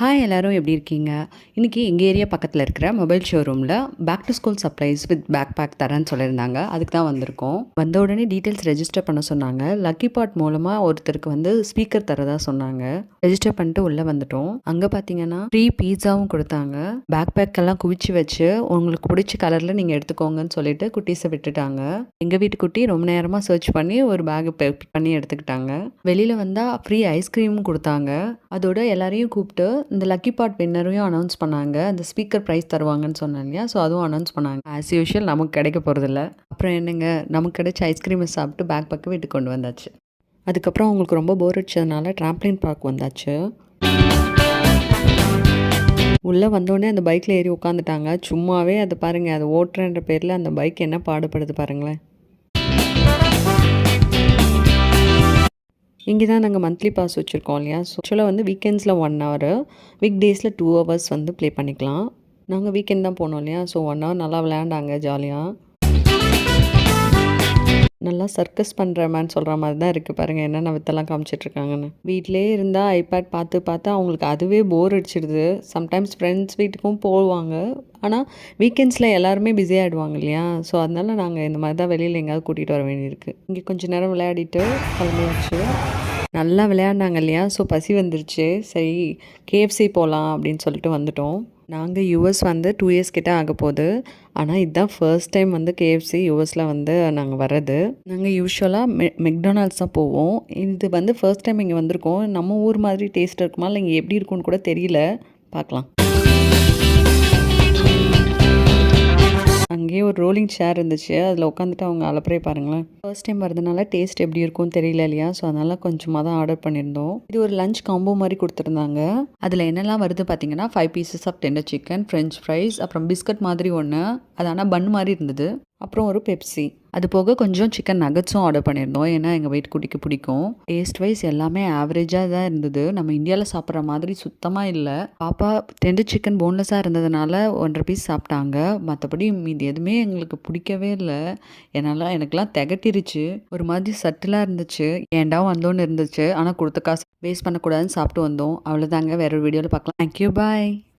Hi எல்லோரும் எப்படி இருக்கீங்க? இன்றைக்கி எங்கள் ஏரியா பக்கத்தில் இருக்கிற மொபைல் ஷோரூமில் back to school supplies with backpack தரேன்னு சொல்லியிருந்தாங்க. அதுக்கு தான் வந்திருக்கோம். வந்த உடனே டீட்டெயில்ஸ் ரெஜிஸ்டர் பண்ண சொன்னாங்க. லக்கி பாட் மூலமாக ஒருத்தருக்கு வந்து ஸ்பீக்கர் தரதா சொன்னாங்க. ரெஜிஸ்டர் பண்ணிட்டு உள்ளே வந்துட்டோம். அங்கே பார்த்தீங்கன்னா ஃப்ரீ பீஸாவும் கொடுத்தாங்க. பேக் பேக்கெல்லாம் குவிச்சு வச்சு உங்களுக்கு பிடிச்ச கலரில் நீங்கள் எடுத்துக்கோங்கன்னு சொல்லிட்டு குட்டீஸை விட்டுட்டாங்க. எங்கள் வீட்டு குட்டி ரொம்ப நேரமாக சர்ச் பண்ணி ஒரு பேக் பண்ணி எடுத்துக்கிட்டாங்க. வெளியில் வந்தால் ஃப்ரீ ஐஸ்கிரீமும் கொடுத்தாங்க. அதோட எல்லாரையும் கூப்பிட்டு இந்த லக்கி பாட் வின்னரையும் அனௌன்ஸ் பண்ணாங்க. அந்த ஸ்பீக்கர் ப்ரைஸ் தருவாங்கன்னு சொன்னேன் இல்லையா? ஸோ அதுவும் அனௌன்ஸ் பண்ணாங்க. ஆஸ் யூஷுவல் நமக்கு கிடைக்க போகிறதில்ல அப்புறம் என்னங்க? நமக்கு கிடைச்ச ஐஸ்கிரீமை சாப்பிட்டு பேக் பக்கம் வீட்டுக்கு கொண்டு வந்தாச்சு. அதுக்கப்புறம் அவங்களுக்கு ரொம்ப போர் அடிச்சதுனால ட்ராம்ப்ளின் பார்க் வந்தாச்சு. உள்ளே வந்தோடனே அந்த பைக்கில் ஏறி உட்காந்துட்டாங்க சும்மாவே அதை பாருங்கள் அதை ஓட்டுறன்ற பேரில் அந்த பைக் என்ன பாடுபடுது பாருங்களேன். இங்கே தான் நாங்கள் மந்த்லி பாஸ் வச்சுருக்கோம் இல்லையா? ஸோ ஆக்சுவலாக வந்து வீக்கெண்ட்ஸில் ஒன் ஹவர் வீக் டேஸில் டூ ஹவர்ஸ் வந்து ப்ளே பண்ணிக்கலாம். நாங்கள் வீக்கெண்ட் தான் போனோம் இல்லையா? ஸோ ஒன் ஹவர் நல்லா விளையாண்டாங்க ஜாலியாக நல்லா சர்க்கஸ் பண்ணுற மாதிரி சொல்கிற மாதிரி தான் இருக்குது பாருங்கள் என்னென்ன வித்தெல்லாம் காமிச்சிட்ருக்காங்கன்னு. வீட்டிலே இருந்தால் ஐபேட் பார்த்து பார்த்து அவங்களுக்கு அதுவே போர் அடிச்சிடுது சம்டைம்ஸ் ஃப்ரெண்ட்ஸ் வீட்டுக்கும் போவாங்க. ஆனால் வீக்கெண்ட்ஸில் எல்லாருமே பிஸி ஆகிடுவாங்க இல்லையா? ஸோ அதனால நாங்கள் இந்த மாதிரி தான் வெளியில் எங்கேயாவது கூட்டிகிட்டு வர வேண்டியிருக்கு. இங்கே கொஞ்சம் நேரம் விளையாடிட்டு கிளம்பியாச்சு. நல்லா விளையாண்டாங்க இல்லையா? ஸோ பசி வந்துருச்சு. சரி கேஎஃப்சி போகலாம் அப்படின்னு சொல்லிட்டு வந்துட்டோம். நாங்கள் யூஎஸ் வந்து டூ இயர்ஸ் கிட்டே ஆக போகுது ஆனால் இதுதான் ஃபர்ஸ்ட் டைம் வந்து கேஎஃப்சி யூஎஸில் வந்து நாங்கள் வர்றது. நாங்கள் யூஸ்வலாக மெ மெக்டொனால்ட்ஸ் தான் போவோம். இது வந்து ஃபர்ஸ்ட் டைம் இங்கே வந்திருக்கோம். நம்ம ஊர் மாதிரி டேஸ்ட் இருக்குமா? இல்லை இங்கே எப்படி இருக்கும்னு கூட தெரியல. பார்க்கலாம் ஒரு ரோலிங் சேர் இருந்துச்சு. அதில் உட்காந்துட்டு அவங்க அலப்பறையை பாருங்களேன். ஃபர்ஸ்ட் டைம் வரதுனால டேஸ்ட் எப்படி இருக்கும்னு தெரியல இல்லையா? ஸோ அதனால் கொஞ்சமாக தான் ஆர்டர் பண்ணியிருந்தோம். இது ஒரு லஞ்ச் காம்போ மாதிரி கொடுத்துருந்தாங்க. அதில் என்னெல்லாம் வருது பார்த்தீங்கன்னா five pieces of tender chicken French fries அப்புறம் பிஸ்கட் மாதிரி ஒன்று அது ஆனால் பன் மாதிரி இருந்தது. அப்புறம் ஒரு பெப்சி அது போக கொஞ்சம் சிக்கன் நகட்ஸும் ஆர்டர் பண்ணியிருந்தோம். ஏன்னா எங்கள் வெயிட் குடிக்க பிடிக்கும். டேஸ்ட் வைஸ் எல்லாமே ஆவரேஜாக தான் இருந்தது. நம்ம இந்தியாவில் சாப்பிட்ற மாதிரி சுத்தமாக இல்லை. பாப்பா டெண்டர் சிக்கன் போன்லெஸ்ஸாக இருந்ததுனால ஒன்றரை பீஸ் சாப்பிட்டாங்க. மற்றபடி மீதி எதுவுமே எங்களுக்கு பிடிக்கவே இல்லை. என்னால் எனக்கெல்லாம் திகட்டிருச்சு. ஒரு மாதிரி சட்டிலாக இருந்துச்சு. ஏண்டா வந்தோன்னு இருந்துச்சு. ஆனால் கொடுத்த காசு வேஸ்ட் பண்ணக்கூடாதுன்னு சாப்பிட்டு வந்தோம். அவ்வளோதாங்க வேற ஒரு வீடியோவில் பார்க்கலாம். Thank you bye